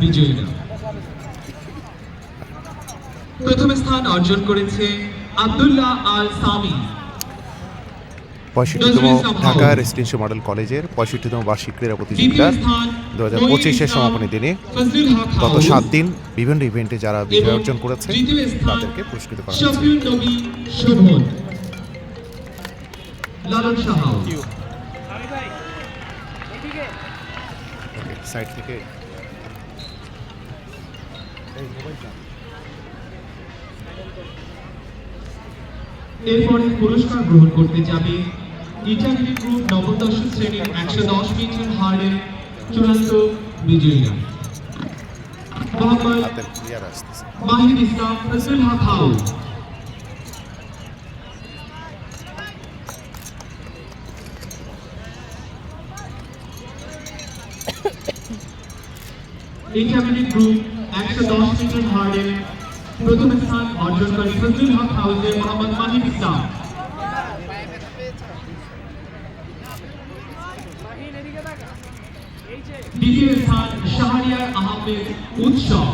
বিজয়ীরা প্রথম স্থান অর্জন করেছে আব্দুল্লাহ আল সামি পঁয়ষট্টিতম ঢাকা। রেসিডেন্সিয়াল মডেল কলেজের পঁয়ষট্টিতম বার্ষিক ক্রীড়া প্রতিযোগিতার স্থান দু হাজার পঁচিশের সমাপনী দিনে গত সাত দিন বিভিন্ন ইভেন্টে যারা বিজয় অর্জন করেছে তাদেরকে পুরস্কৃত করা হয়েছে। সাইড থেকে এরপরে পুরস্কার গ্রহণ করতে যাবে ইটাগিরি গ্রুপ নবম দশম শ্রেণির একশো দশ মিটার হার্ডের চূড়ান্ত বিজয়ীরা Mohammad Islam Fazlul Haq house intermediate group একশো দশ মিটার হার্ডের প্রথম স্থান অর্জনকারী ফজলুল হক হাউসের মোহাম্মদ দ্বিতীয় স্থান শাহরিয়ার আহমেদ উৎসব।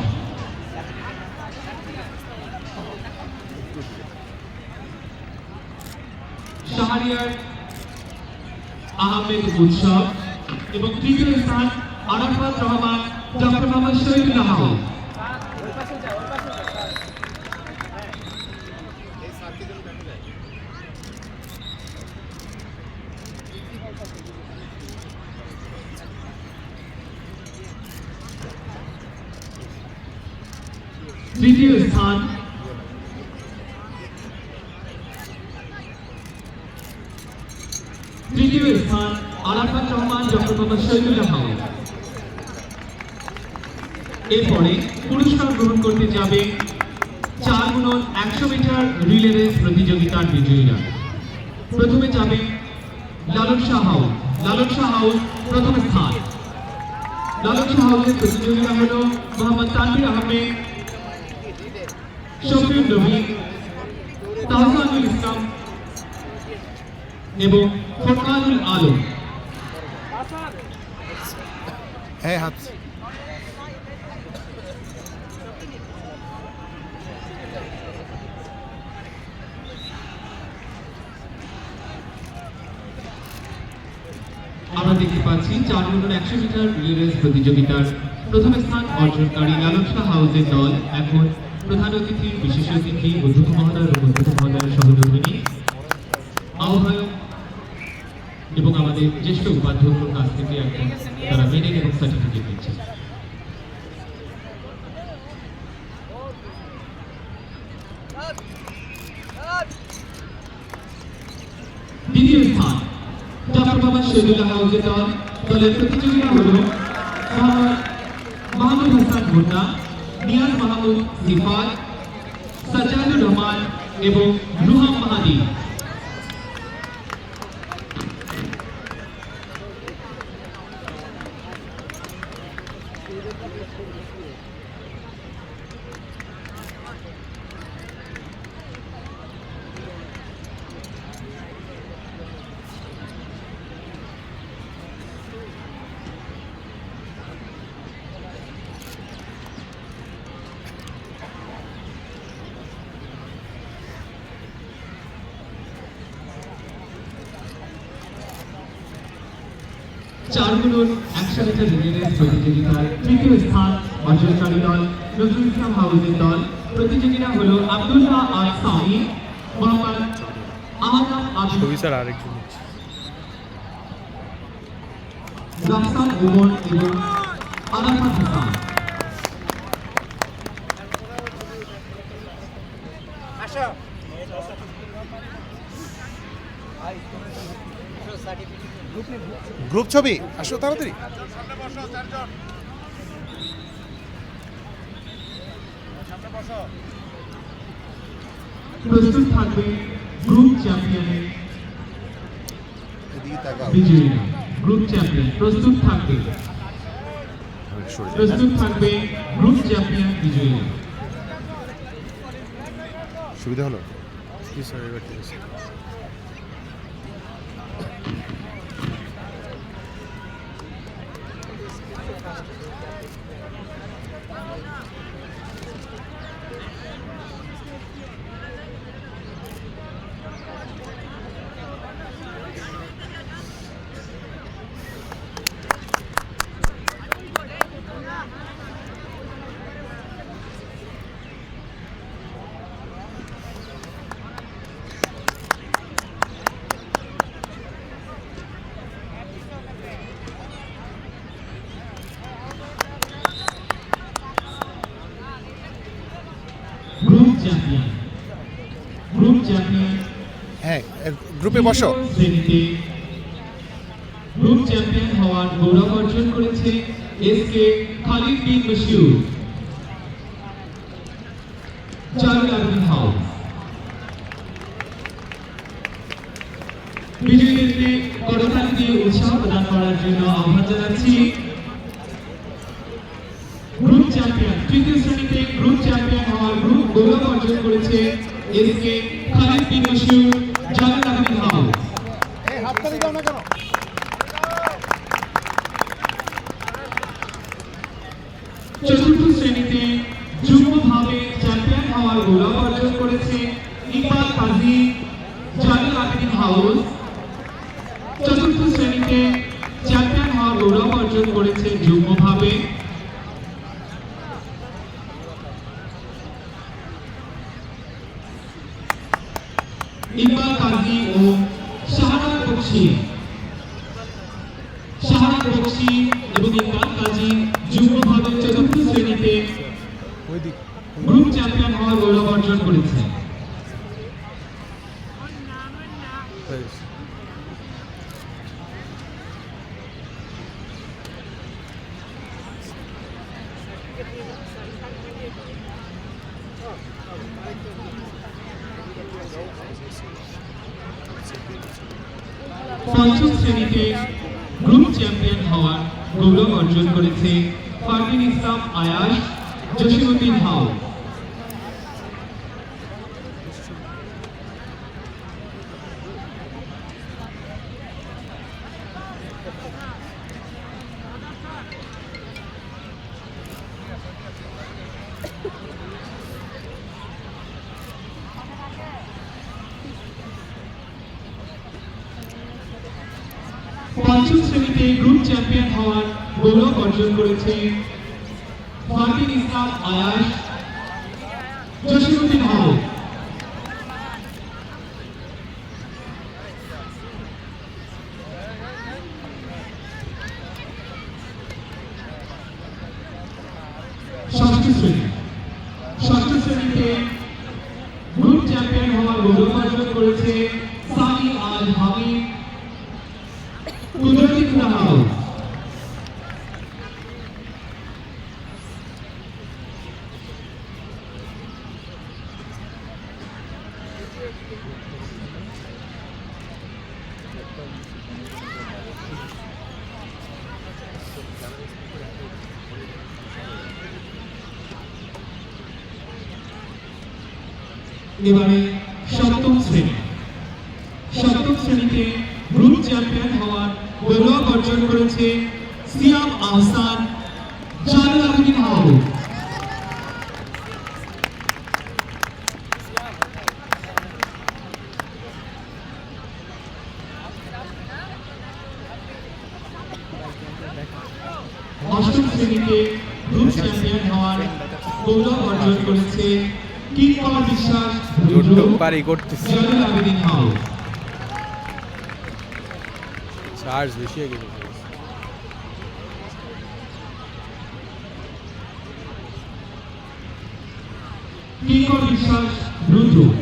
আহমেদ উৎসব। এবং তৃতীয় স্থান আরাফাত রহমান, ডক্টর মোহাম্মদ হাউস তৃতীয় স্থান তৃতীয় স্থান আরাফাত রহমান এরপরে পুরস্কার গ্রহণ করতে যাবে চার গুণন একশো মিটার রিলে রেস প্রতিযোগিতার বিজয়ীরা। প্রথমে যাবে লালন শাহ হাউস লালন শাহ হাউস প্রথম স্থান। লালন শাহ হাউসের প্রতিযোগিতা হল মোহাম্মদ তানভীর আহমেদ শফিউল নবী তাহসানুল ইসলাম এবং ফরকানুল আলম। হ্যাঁ হাত। আমরা দেখতে পাচ্ছি চার নম্বর একশো মিটার রিলে রেস প্রতিযোগিতার প্রথম স্থান অর্জনকারী লালন শাহ হাউসের দল এখন প্রধান অতিথি, বিশেষ অতিথি অধ্যক্ষ মহোদয় এবং অধ্যক্ষ মহোদয়ের সহযোগিনী, আহ্বায়ক এবং আমাদের জ্যেষ্ঠ উপাধ্যক্ষর কাছ থেকে এখন তারা মেডেল এবং সার্টিফিকেট দিচ্ছে দ্বিতীয় স্থান বাবা শহীদুল্লাহ হাউসের দল, দলের প্রতিযোগিতা হল মাহমুদ হাসান নিয়াজ মাহমুদ সিফাত সাজাদুর রহমান এবং রুহাম মাহাদি চার একসাথে একশো প্রতিযোগিতায় তৃতীয় স্থান অর্জনকারী দল নজরুল ইসলাম হাউজের দল। প্রতিযোগিতা হল আব্দুল্লাহ আল সামি মোহাম্মদ আহমদ আবু স্যার আরেকজন রাফসান ওমর এবং আলাফাত হাসান গ্রুপ ছবি। আসো তাড়াতাড়ি। প্রস্তুত থাকবে গ্রুপ চ্যাম্পিয়নের এদিকে তাকাও। বিজয়ীরা। গ্রুপ চ্যাম্পিয়ন প্রস্তুত থাকবে। সরে যাও। প্রস্তুত থাকবে গ্রুপ চ্যাম্পিয়ন বিজয়ীরা। সুবিধা হলো? স্যার এবার ঠিক আছে। গ্রুপে বসো। গ্রুপ চ্যাম্পিয়ন হওয়ার গৌরব অর্জন করেছে খালিদ বিন হাউস বিজয়ীদেরকে করতালি দিয়ে উৎসাহ প্রদান করার জন্য আহ্বান জানাচ্ছি। গ্রুপ চ্যাম্পিয়ন তৃতীয় শ্রেণীতে গ্রুপ চ্যাম্পিয়ন হওয়ার গ্রুপ গৌরব অর্জন করেছে পঞ্চম শ্রেণীতে গ্রুপ চ্যাম্পিয়ন হওয়ার গৌরব অর্জন করেছে ফারদিন ইসলাম আয়াস জসিমুদ্দিন আহমদ। এবারে সপ্তম শ্রেণি। সপ্তম শ্রেণীতে গ্রুপ চ্যাম্পিয়ন হওয়ার গৌরব অর্জন করেছে সিয়াম আহসান তাড়াতাড়ি করতেছি। চার্জ বেশি হয়ে গেছে। কিঙ্কর বিশ্বাস ব্লুটুথ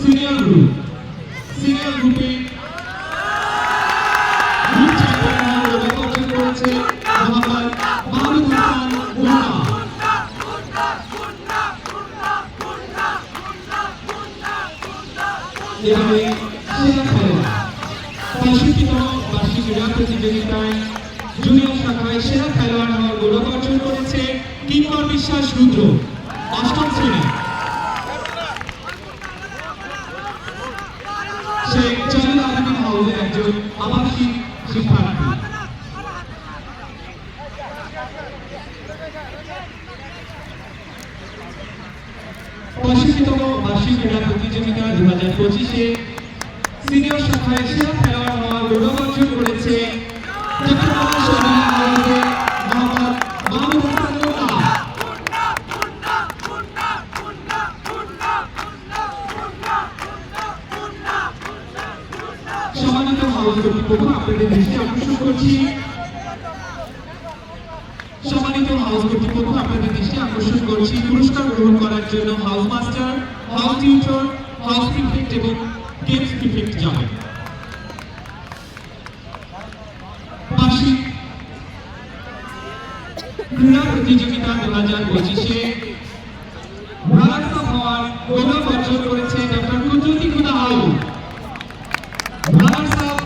সিরিয়াল গ্রুপ সিরিয়াল গ্রুপে পঁয়ষট্টিতম বার্ষিক ক্রীড়া প্রতিযোগিতা দু হাজার পঁচিশে সিনিয়র শাখায় সেরা খেলোয়াড় হওয়ার গৌরব অর্জন করেছে। সম্মানিত হাউস কর্তৃপক্ষ আপনাদের দৃষ্টি আকর্ষণ করছি সম্মানিত হাউস কর্তৃপক্ষ আপনাদের দৃষ্টি পুরস্কার গ্রহণ করার জন্য house master house tutor house prefect এবং গেমস প্রিফেক্ট যাবেন বার্ষিক ক্রীড়া প্রতিযোগিতা দু হাজার পঁচিশে রানার্স আপ হওয়ার গৌরব অর্জন করেছে doctor Kudrati Khuda house runners up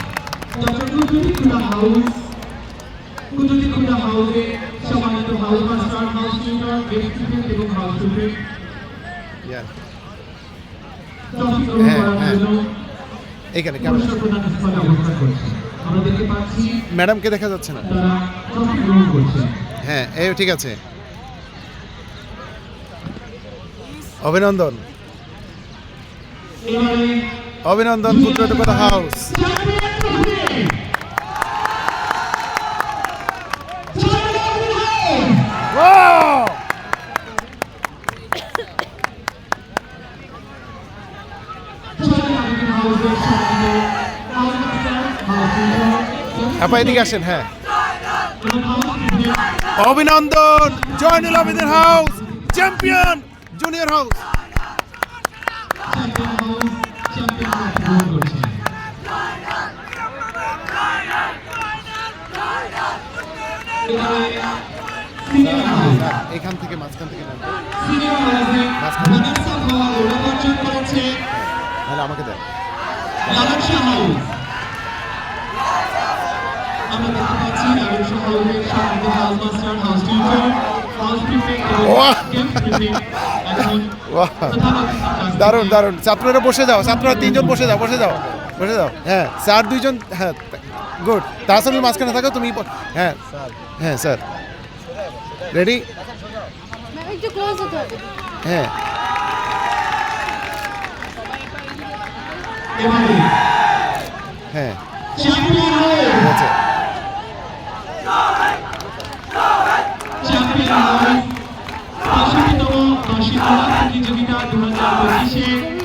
doctor Kudrati Khuda house Kudrati Khuda হাউসে সম্মানিত house master house tutor guest student এবং হাউস স্টুডেন্ট Yeah. ট্রফি গ্রহণ হ্যাঁ, করার হ্যাঁ। জন্য এইখানে কেমন পুরস্কার প্রদান স্থলে অবস্থান করছে আমরা দেখতে পাচ্ছি ম্যাডামকে দেখা যাচ্ছে না। হ্যাঁ এই ঠিক আছে। অভিনন্দন। অভিনন্দন হাউস চ্যাম্পিয়ন ট্রফি চ্যাম্পিয়ন হাউসের সম্মানিত হাউস মাস্টার হাউস টিউটর আপা, এদিকে আসেন হ্যাঁ। অভিনন্দন, Zainul Abedin house champion junior house এখান থেকে মাঝখান থেকে তাহলে আমাকে দেন। লালনশাহ হাউস আমরা দেখতে পাচ্ছি লালনশাহ হাউসের সম্মানিত house master house tutor house prefect এবং প্রিফেক্ট এখন বাহ প্রধান অতিথির কাছ দারুণ দারুণ। ছাত্ররা বসে যাও ছাত্ররা তিনজন বসে যাও বসে যাও বসে যাও। হ্যাঁ স্যার দুইজন হ্যাঁ গুড। তাহলে মাঝখানে থাকো তুমি হ্যাঁ হ্যাঁ স্যার। রেডি? ম্যাম একটু ক্লোজ হতে হবে। হ্যাঁ এবারে হ্যাঁ চ্যাম্পিয়ন হাউস ঠিক আছে চ্যাম্পিয়ন হাউস পঁয়ষট্টিতম বার্ষিক ক্রীড়া প্রতিযোগিতা দু হাজার পঁচিশে চ্যাম্পিয়ন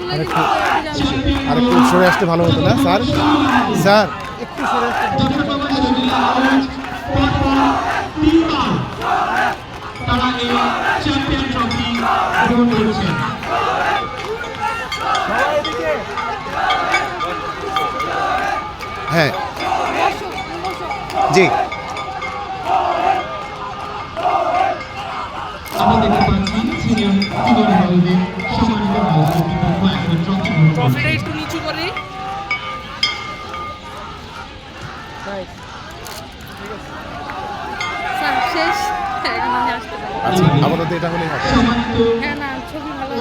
আর একটু সরে আসতে ভালো হতো না স্যার? স্যার একটু সরে আসতে তারা এই চ্যাম্পিয়ন ট্রফি গ্রহণ করেছেন হ্যাঁ জি আমরা দেখতে পাচ্ছি সিনিয়র সিনিয়র হাউসে সম্মানিত হাউস কর্তৃপক্ষ এখন ট্রফি গ্রহণ করছে ট্রফিটা একটু নিচু করে শেষ। আমি আসতে আচ্ছা আপাতত এটা হলেই হবে। হ্যাঁ না ছবি ভালো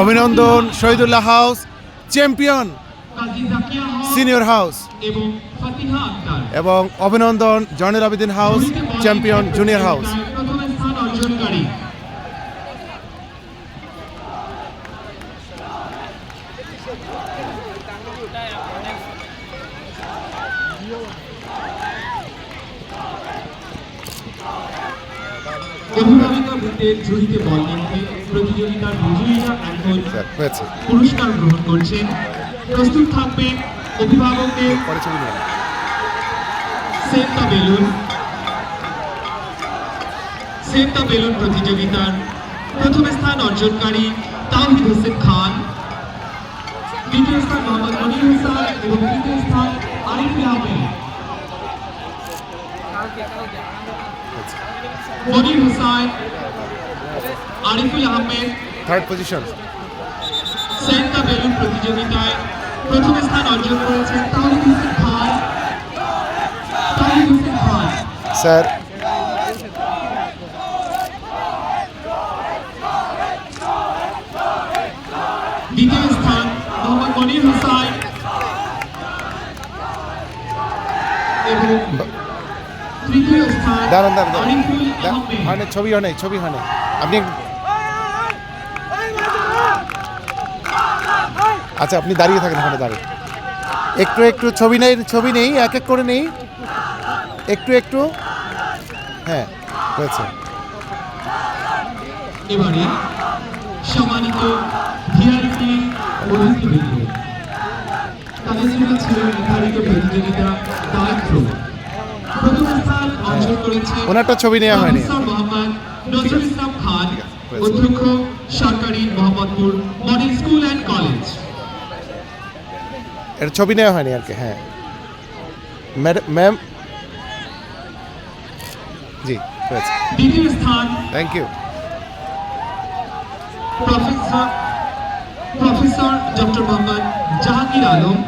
অভিনন্দন Shahidullah house champion senior house. এবং অভিনন্দন Zainul Abedin house champion junior house. ঝুড়িতে বল নিক্ষেপ পুরস্কার গ্রহণ করছেন। প্রস্তুত থাকবেন অভিভাবকদের। Save balloon. সেভ বেলুন প্রতিযোগিতার প্রথম স্থান অর্জনকারী তাওহিদ হোসেন খান। দ্বিতীয় স্থান মোহাম্মদ মনির হোসেন এবং তৃতীয় স্থান আরিফ আহমেদ। মনির হোসেন, আরিফুল আহমেদ থার্ড পজিশন সেন্টা বেলুন প্রতিযোগিতায় প্রথম স্থান অর্জন করেছেন তাহিদ হোসেন খান হোসেন খান স্যার দ্বিতীয় স্থান মোহাম্মদ মনির তৃতীয় স্থান দাঁড়ান দাঁড়ান ছবি হয় নাই ছবি হয় নাই আপনি আচ্ছা আপনি দাঁড়িয়ে থাকেন ওখানে দাঁড়িয়ে একটু একটু ছবি নেই ছবি নেই এক এক করে নেই। একটু একটু। হ্যাঁ হয়েছে। এবারে সম্মানিত ভিআইপি অতিথিবৃন্দ তাদের জন্য নির্ধারিত প্রতিযোগিতা দায়িত্ব প্রথম স্থান অর্জন করেছে ওনারটা ছবি নেওয়া হয়নি। মোহাম্মদ নজরুল ইসলাম খান অধ্যক্ষ সরকারি মোহাম্মদপুর মডেল এর ছবি নেওয়া হয়নি আর কি হ্যাঁ। ম্যাম জি হয়েছে। Thank you professor professor doctor Mohammad Jahangir Alam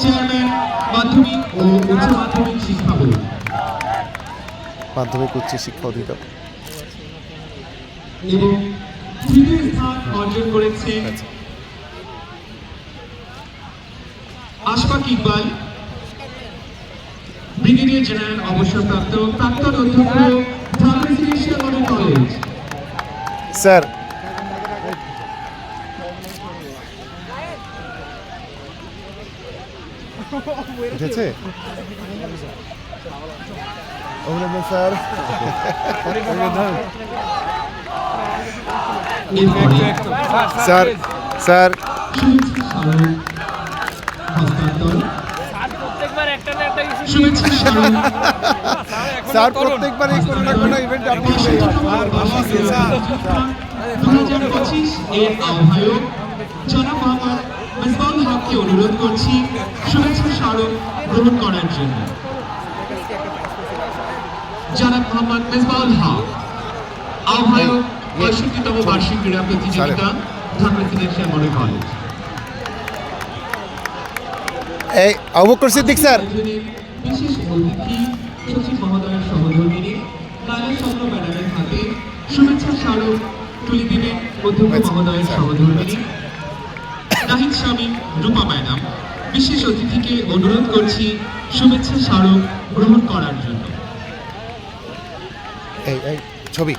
chairman মাধ্যমিক ও উচ্চ মাধ্যমিক শিক্ষা বোর্ড। মাধ্যমিক উচ্চ শিক্ষা অধিদপ্তর। এবং তৃতীয় স্থান অর্জন করেছে আচ্ছা। আশফাক ইকবাল ব্রিগেডিয়ার জেনারেল অবসরপ্রাপ্ত প্রাক্তন অধ্যক্ষ কলেজ। স্যার। উঠেছে? অভিনন্দন স্যার। অভিনন্দন স্যার স্যার স্যার প্রত্যেকবারই কোনো না কোনো ইভেন্ট আপনি এর আহ্বায়ক জনাব মোহাম্মদ মেজবাউল হককে অনুরোধ করছি শুভেচ্ছা স্মারক গ্রহণ করার জন্য জনাব মোহাম্মদ মেজবাউল হক আহ্বায়ক পঁয়ষট্টিতম বার্ষিক ক্রীড়া প্রতিযোগিতা ঢাকা মডেল কলেজ। এই অবকর সিদ্দিক স্যার বিশেষ ম্যাডামের স্মারক তুলে স্বামী ম্যাডাম বিশেষ অতিথিকে অনুরোধ করছি শুভেচ্ছা স্মারক গ্রহণ করার জন্য ছবি।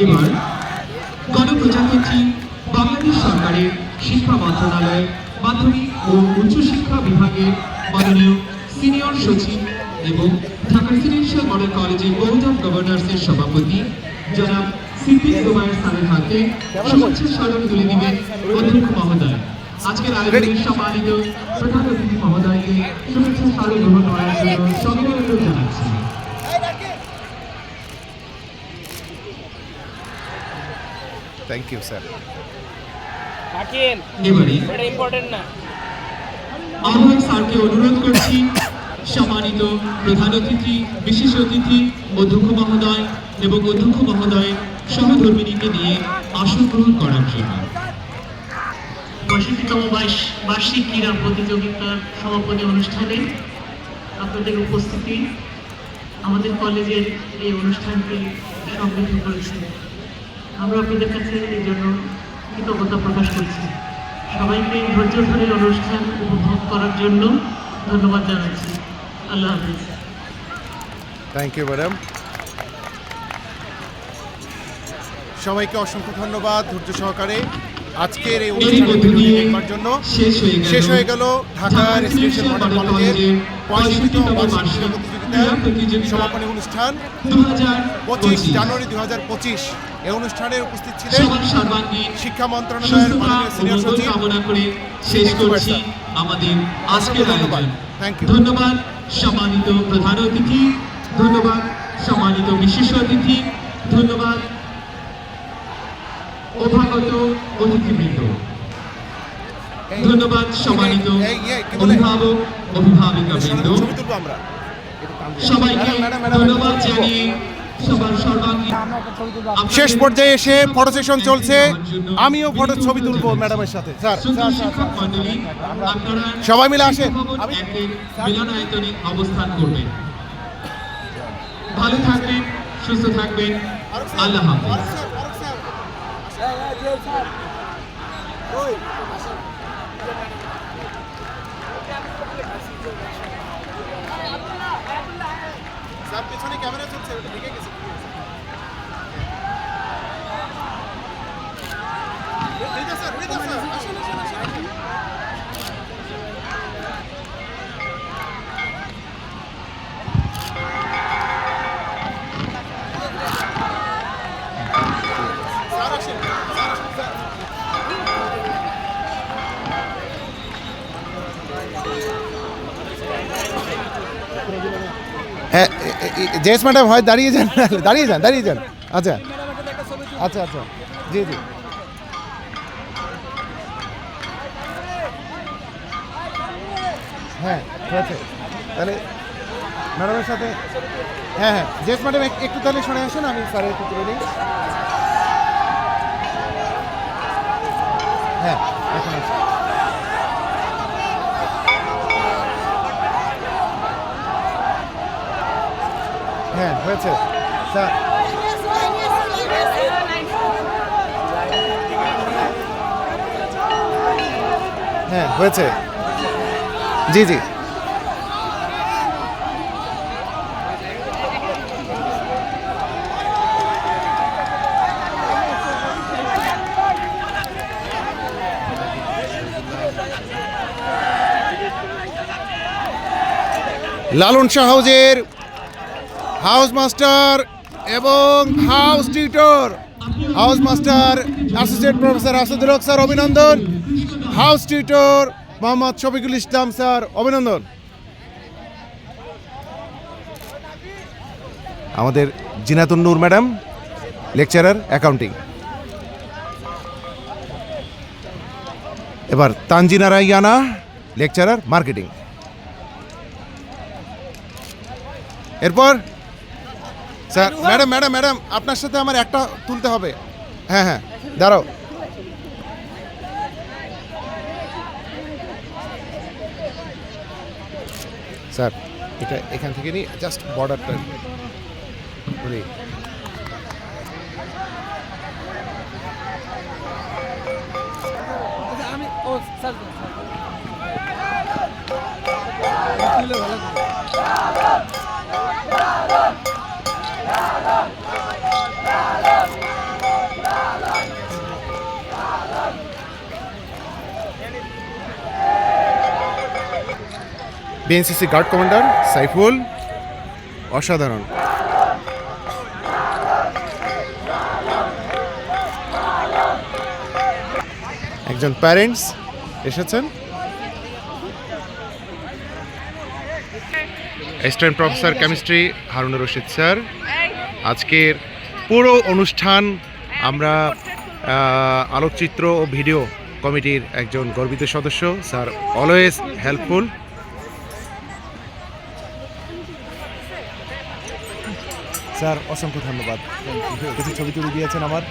এবার গণপ্রজাতন্ত্রী বাংলাদেশ সরকারের শিক্ষা মন্ত্রণালয়, মাধ্যমিক ও উচ্চশিক্ষা বিভাগের মাননীয় সিনিয়র সচিব এবং ঢাকা রেসিডেন্সিয়াল মডেল কলেজের বোর্ড অফ গভর্নর্সের সভাপতি জনাব সিদ্দিক জুবায়ের স্যারের হাতে শুভেচ্ছা স্মারক তুলে দিবেন অধ্যক্ষ মহোদয়। আজকের আয়োজনের সম্মানিত প্রধান অতিথি মহোদয়কে শুভেচ্ছা স্মারক গ্রহণ করার জন্য সঙ্গে জানাচ্ছি। থ্যাংক ইউ স্যার রাখেন এবারে এটা ইম্পর্টেন্ট না। আহ্বায়ক স্যারকে অনুরোধ করছি সম্মানিত প্রধান অতিথি বিশেষ অতিথি অধ্যক্ষ মহোদয় এবং অধ্যক্ষ মহোদয়ের সহধর্মিনীকে নিয়ে আসন গ্রহণ করার জন্য। পঁয়ষট্টিতম বার্ষিক ক্রীড়া প্রতিযোগিতার সমাপনী অনুষ্ঠানে আপনাদের উপস্থিতি আমাদের কলেজের এই অনুষ্ঠানকে সমৃদ্ধ করেছে। আমরা আপনাদের কাছে এই জন্য কৃতজ্ঞতা প্রকাশ করছি। সবাইকে ধৈর্য ধরে অনুষ্ঠান উপভোগ করার জন্য ধন্যবাদ জানাচ্ছি। আল্লাহ হাফিজ। থ্যাংক ইউ ম্যাডাম সবাইকে অসংখ্য ধন্যবাদ ধৈর্য সহকারে। আজকের এই দিয়ে দেখবার জন্য শেষ হয়ে গেল। ঢাকা রেসিডেন্সিয়াল মডেল কলেজের পঁয়ষট্টিতম বার্ষিক প্রতিযোগিতা সমাপনী অনুষ্ঠান পঁচিশ জানুয়ারি দু হাজার পঁচিশ। এই অনুষ্ঠানে উপস্থিত ছিলেন শিক্ষা মন্ত্রণালয়ের মাননীয় সিনিয়র সচিব কামনা করে শেষ করছি আমাদের আজকের ধন্যবাদ। আয়োজন Thank you. ধন্যবাদ সম্মানিত প্রধান অতিথি ধন্যবাদ সম্মানিত বিশেষ অতিথি ধন্যবাদ অভাগত অতিথিবৃন্দ ধন্যবাদ সম্মানিত? অভিভাবক অভিভাবিকা বৃন্দ সবাইকে ধন্যবাদ জানিয়ে শেষ পর্যায়ে এসে ফটো সেশন চলছে। আমিও ফটো ছবি তুলবো ম্যাডামের সাথে। স্যার সবাই মিলে আসেন। মিলনায়তনে অবস্থান করবেন ভালো থাকবেন সুস্থ থাকবেন। আল্লাহ হাফেজ। স্যার পিছনে ক্যামেরা চলছে ওটা ঢেকে গেছে। রিদা স্যার আসুন আসুন আসুন। জেস ম্যাডাম, হয় দাঁড়িয়ে যান দাঁড়িয়ে যান দাঁড়িয়ে যান। আচ্ছা। আচ্ছা আচ্ছা। জি জি। হ্যাঁ হয়েছে। তাহলে ম্যাডামের সাথে হ্যাঁ হ্যাঁ। জেস ম্যাডাম একটু তাহলে শুনে আসুন, আমি স্যারের একটু তুলে নিই। হ্যাঁ এখন আসুন হ্যাঁ হয়েছে। স্যার। হ্যাঁ হয়েছে। জি জি। লালন শাহ হাউস মাস্টার এবং house tutor. House master associate professor Asadul Haque sir, অভিনন্দন। House tutor, Mohammad Shafiqul Islam sir, অভিনন্দন। আমাদের Zinatun Noor madam, lecturer accounting এবার তানজিনা রাইয়ানা, লেকচারার মার্কেটিং এরপর স্যার ম্যাডাম ম্যাডাম ম্যাডাম আপনার সাথে আমার একটা তুলতে হবে। হ্যাঁ হ্যাঁ দাঁড়াও। স্যার এটা এখান থেকে নিয়ে জাস্ট বর্ডারটা বলি আমি ও sir BNCC guard commander Saiful অসাধারণ। একজন প্যারেন্টস এসেছেন। Assistant professor chemistry Harunur Rashid sir আজকের পুরো অনুষ্ঠান আমরা আলোকচিত্র ও ভিডিও কমিটির একজন গর্বিত সদস্য, স্যার অলওয়েজ হেল্পফুল। স্যার, অসংখ্য ধন্যবাদ। কিছু ছবি তুলে দিয়েছেন আমার।